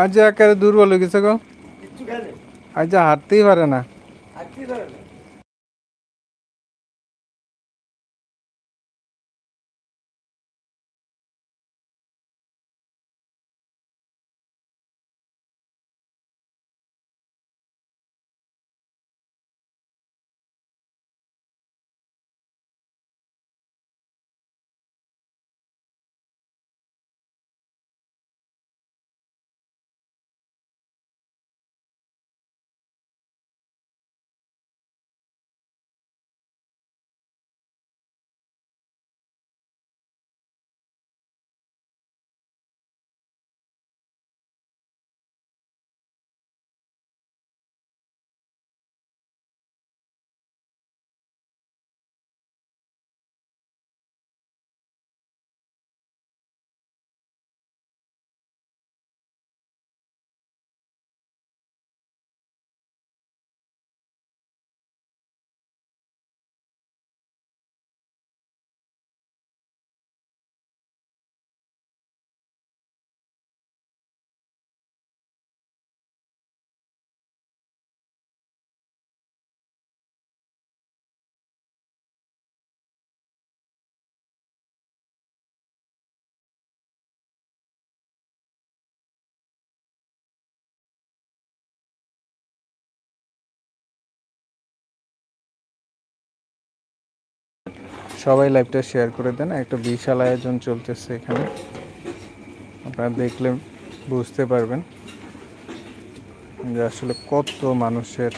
আজ একেবারে দুর্বল হয়ে গেছে গো। আজ হাঁটতেই পারে না। হাঁটতেই পারে না। সবাই লাইভটা শেয়ার করে দেন। একটা বিশাল আয়োজন চলতেছে এখানে। আপনারা দেখলে বুঝতে পারবেন যে আসলে কত মানুষের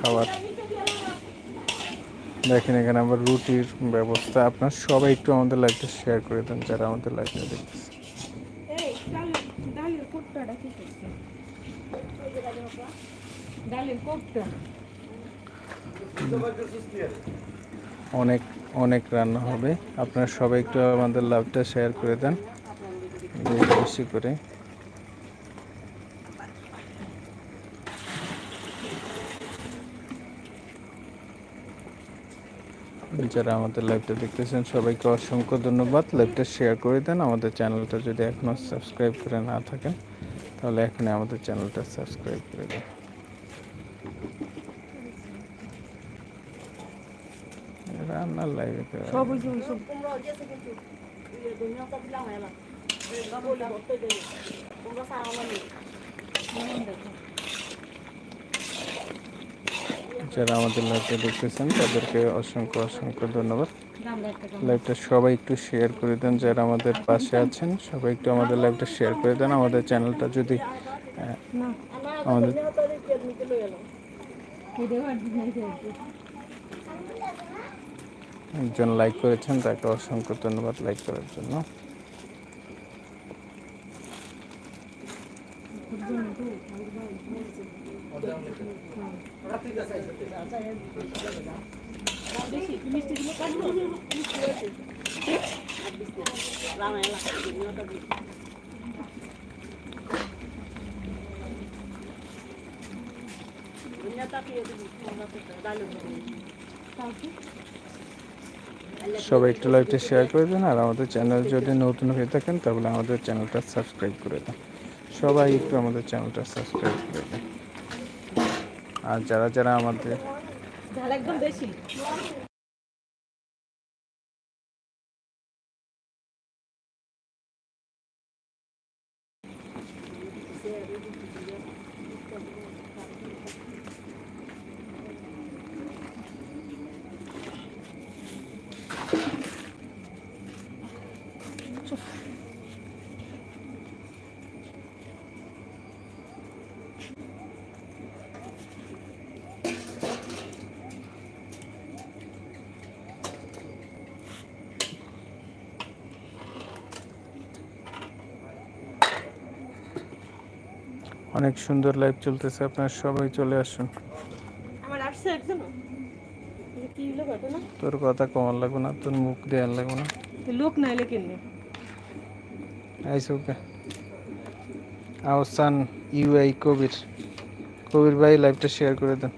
খাবার। দেখেন এখানে আবার রুটির ব্যবস্থা। আপনার সবাই একটু আমাদের লাইভটা শেয়ার করে দেন যারা আমাদের লাইভটা দেখতেছে। ডালের ডালের অনেক অনেক রান্না হবে। আপনারা সবাই একটু আমাদের লাভটা শেয়ার করে দেন। বেশি করে। যারা আমাদের লাইভটা দেখতেছেন, সবাইকে অসংখ্য ধন্যবাদ। লাইভটা শেয়ার করে দেন। আমাদের চ্যানেলটা যদি এখনও সাবস্ক্রাইব করে না থাকেন, তাহলে এখনই আমাদের চ্যানেলটা সাবস্ক্রাইব করে দেন। রান্নার লাইভে সব ওই সব। যারা আমাদের লাইভটা দেখতেছেন তাদেরকে অসংখ্য অসংখ্য ধন্যবাদ। লাইভটা সবাই একটু শেয়ার করে দেন যারা আমাদের পাশে আছেন সবাই একটু আমাদের লাইভটা শেয়ার করে দেন। আমাদের চ্যানেলটা যদি আমাদের একজন লাইক করেছেন তাকে অসংখ্য ধন্যবাদ লাইক করার জন্য। বেশি একটু মিষ্টি দিলে কাটবো তাও কি? সবাই একটু লাইভটা শেয়ার করে দেন আর আমাদের চ্যানেল যদি নতুন হয়ে থাকেন, তাহলে আমাদের চ্যানেলটা সাবস্ক্রাইব করে দেন। সবাই একটু আমাদের চ্যানেলটা সাবস্ক্রাইব করে দেন। আর যারা যারা আমাদের অনেক সুন্দর লাইভ চলতেছে আপনারা সবাই চলে আসুন। আমার আসছে একজন তোর কথা কমার লাগবে না তোর মুখ দেওয়ার লাগবে না। লোক না এলে কেন আইসো ওকে। আহসান ইউআই কবির। কবির ভাই লাইভটা শেয়ার করে দেন।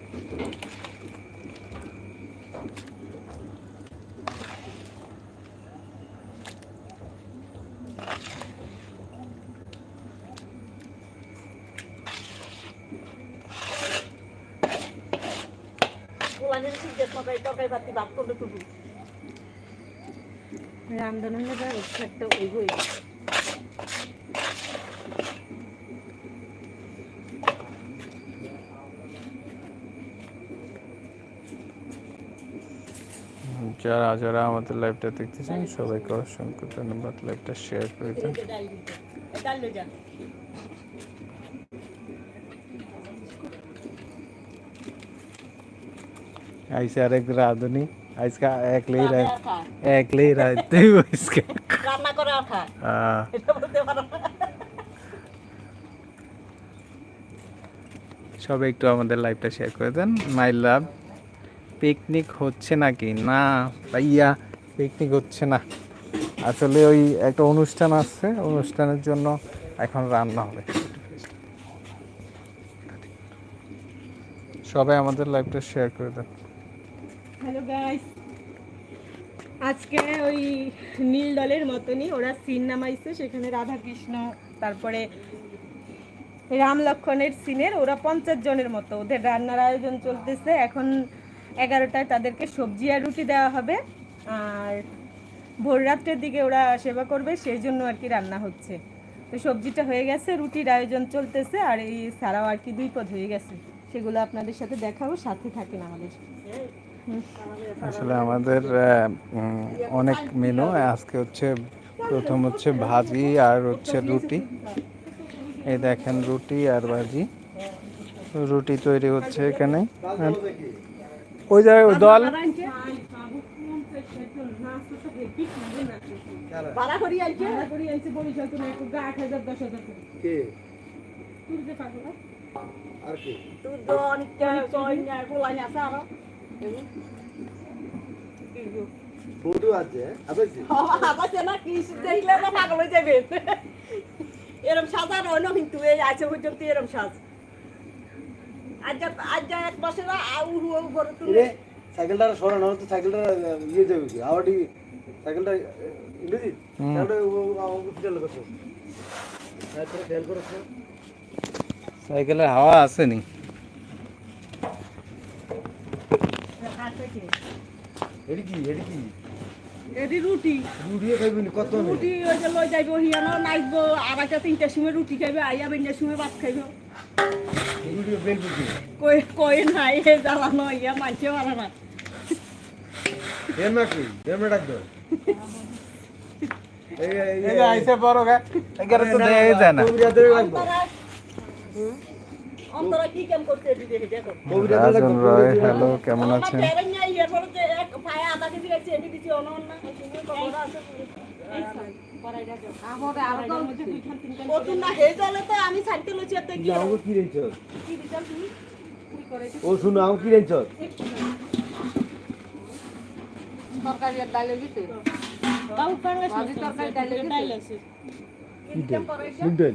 একটা ওই যারা যারা আমাদের লাইভটা দেখতেছেন সবাইকে অসংখ্য ধন্যবাদ। লাইভটা শেয়ার করে দেন। আইসে আরেক রাধুনি আজকে একলেই রাত একলেই রাতে বসকে রান্না করে এটা বলতে পারো সবাই একটু আমাদের লাইভটা শেয়ার করে দেন। মাই লাভ পিকনিক হচ্ছে নাকি? না ভাইয়া পিকনিক হচ্ছে না। আসলে ওই একটা অনুষ্ঠান আছে অনুষ্ঠানের জন্য এখন রান্না হবে। সবাই আমাদের লাইভটা শেয়ার করে দেন। হ্যালো গাইস আজকে ওই নীল দলের মতনই ওরা সিন নামাইছে, সেখানে রাধা কৃষ্ণ তারপরে রাম লক্ষণের সিনের ওরা পঞ্চাশ জনের মতো। ওদের রান্নার আয়োজন চলতেছে। এখন এগারোটায় তাদেরকে সবজি আর রুটি দেওয়া হবে। আর ভোর রাত্রের দিকে ওরা সেবা করবে সেই জন্য আর কি রান্না হচ্ছে। তো সবজিটা হয়ে গেছে, রুটির আয়োজন চলতেছে, আর এই সারাও আর কি দুই পদ হয়ে গেছে। সেগুলো আপনাদের সাথে দেখাবো, সাথে থাকেন আমাদের। আসলে আমাদের অনেক মেনু আজকে হচ্ছে প্রথম হচ্ছে ভাজি আর হচ্ছে রুটি। এই দেখেন রুটি আর ভাজি। রুটি তৈরি হচ্ছে এখানে। আর ওই জায়গায় ওই দল আর কি আছে না কি দেখলে না পাগল হয়ে যাবে। এরম সাজা কিন্তু এই আছে পর্যন্ত এরম সাজ। আজ যা- আজ যা এক মাসে না আউর উপরে তুলে। রে সাইকেলটা সরানো তো সাইকেলটা ইয়ে যাবে কি? আওয়াটি সাইকেলটা ইংরেজি হুম। আমাকে করছ তোরা খেয়াল করেছ। সাইকেলের হাওয়া আসেনি। এডি কি? এডি কি? এটি রুটি। রুটিয়ে খাইবি কত নেই রুটি ওই যে লই যাইব হিয়ানো নাচবো আড়াইটা তিনটার সময় রুটি খাইবে আইয়া বেঞ্জার সময় ভাত খাইব। রুটিয়ে বেল বুঝি কই কই নাই এ জ্বালানো ইয়া মানছে পারে না। এর না কি? এর না ডাক দাও এই আইসে বড় গা এগারে তো দেয়া যায় না। রাজন রয় হ্যালো কেমন আছেন? আমি ও শুনো আমাকে কি রেঞ্চ তরকারি ডাল দেন? মুগ ডাল